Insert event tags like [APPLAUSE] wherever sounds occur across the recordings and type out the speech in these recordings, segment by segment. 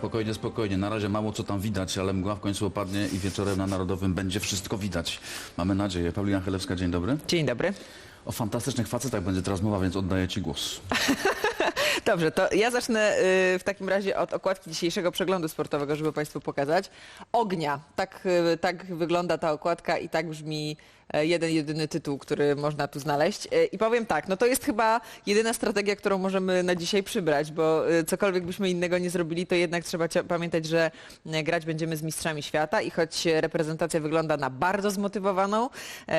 spokojnie, spokojnie. Na razie mało co tam widać, ale mgła w końcu opadnie i wieczorem na Narodowym będzie wszystko widać. Mamy nadzieję. Paulina Chelewska, dzień dobry. Dzień dobry. O fantastycznych facetach będzie teraz mowa, więc oddaję Ci głos. [LAUGHS] Dobrze, to ja zacznę y, w takim razie od okładki dzisiejszego przeglądu sportowego, żeby Państwu pokazać. Ognia. Tak, y, tak wygląda ta okładka i tak brzmi e, jeden, jedyny tytuł, który można tu znaleźć. E, I powiem tak, no to jest chyba jedyna strategia, którą możemy na dzisiaj przybrać, bo y, cokolwiek byśmy innego nie zrobili, to jednak trzeba pamiętać, że e, grać będziemy z mistrzami świata i choć reprezentacja wygląda na bardzo zmotywowaną,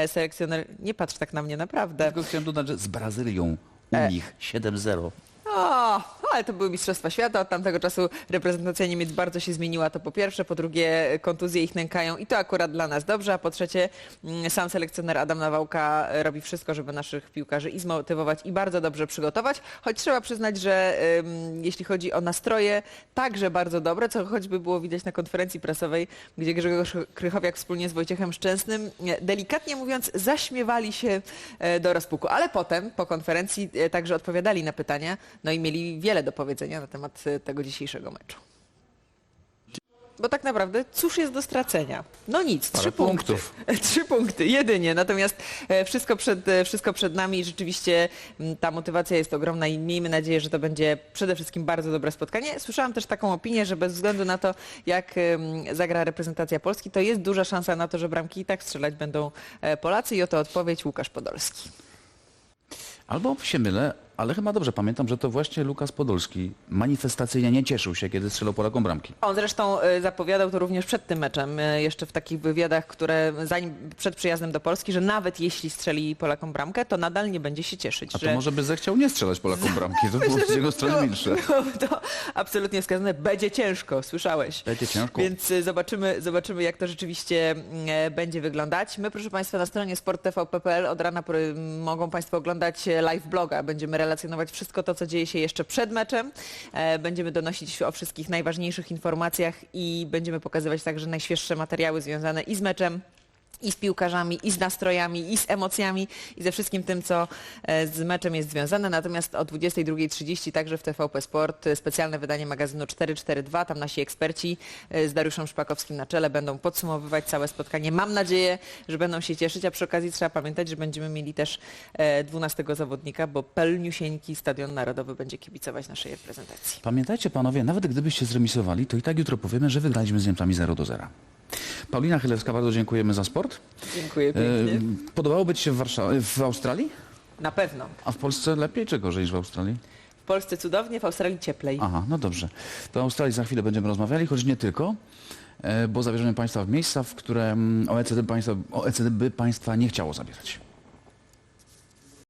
selekcjoner, nie patrz tak na mnie naprawdę, Tylko chciałem dodać, że z Brazylią u nich 7-0. O, ale to były Mistrzostwa Świata. Od tamtego czasu reprezentacja Niemiec bardzo się zmieniła. To po pierwsze. Po drugie, kontuzje ich nękają i to akurat dla nas dobrze. A po trzecie, mm, sam selekcjoner Adam Nawałka robi wszystko, żeby naszych piłkarzy i zmotywować i bardzo dobrze przygotować. Choć trzeba przyznać, że ym, jeśli chodzi o nastroje, także bardzo dobre, co choćby było widać na konferencji prasowej, gdzie Grzegorz Krychowiak wspólnie z Wojciechem Szczęsnym, e, delikatnie mówiąc, zaśmiewali się e, do rozpuku. Ale potem, po konferencji, e, także odpowiadali na pytania, no i mieli wiele do powiedzenia na temat e, tego dzisiejszego meczu. Bo tak naprawdę cóż jest do stracenia? No nic, Parę trzy punkty. [LAUGHS] Trzy punkty, jedynie. Natomiast e, wszystko przed, e, wszystko przed nami i rzeczywiście ta motywacja jest ogromna i miejmy nadzieję, że to będzie przede wszystkim bardzo dobre spotkanie. Słyszałam też taką opinię, że bez względu na to, jak zagra reprezentacja Polski, to jest duża szansa na to, że bramki i tak strzelać będą Polacy i oto odpowiedź Łukasz Podolski. Albo się mylę, ale chyba dobrze pamiętam, że to właśnie Lukas Podolski manifestacyjnie nie cieszył się, kiedy strzelał Polakom bramki. On zresztą e, zapowiadał to również przed tym meczem, e, jeszcze w takich wywiadach, które zanim przed przyjazdem do Polski, że nawet jeśli strzeli Polakom bramkę, to nadal nie będzie się cieszyć. A to że... może by zechciał nie strzelać Polakom bramki, to [LAUGHS] było z jego strony milsze. [LAUGHS] Byłoby to absolutnie wskazane. Będzie ciężko, słyszałeś. Będzie ciężko. Więc y, zobaczymy, zobaczymy, jak to rzeczywiście będzie wyglądać. My, proszę Państwa, na stronie sporttvp.pl od rana mogą Państwo oglądać live bloga. Będziemy relacjonować wszystko to, co dzieje się jeszcze przed meczem. E, Będziemy donosić o wszystkich najważniejszych informacjach i będziemy pokazywać także najświeższe materiały związane i z meczem, i z piłkarzami, i z nastrojami, i z emocjami, i ze wszystkim tym, co e, z meczem jest związane. Natomiast o 22.30 także w TVP Sport e, specjalne wydanie magazynu 442. Tam nasi eksperci e, z Dariuszem Szpakowskim na czele będą podsumowywać całe spotkanie. Mam nadzieję, że będą się cieszyć, a przy okazji trzeba pamiętać, że będziemy mieli też e, 12 zawodnika, bo pełniusieńki Stadion Narodowy będzie kibicować naszej reprezentacji. Pamiętajcie panowie, nawet gdybyście zremisowali, to i tak jutro powiemy, że wygraliśmy z Niemcami 0 do 0. Paulina Chylewska, bardzo dziękujemy za sport. Dziękuję pięknie. E, Podobałoby Ci się w, Warszawie, w Australii? Na pewno. A w Polsce lepiej czy gorzej niż w Australii? W Polsce cudownie, w Australii cieplej. Aha, no dobrze. To o Australii za chwilę będziemy rozmawiali, choć nie tylko, e, bo zabierzemy Państwa w miejsca, w które mm, OECD, państwa, OECD by Państwa nie chciało zabierać.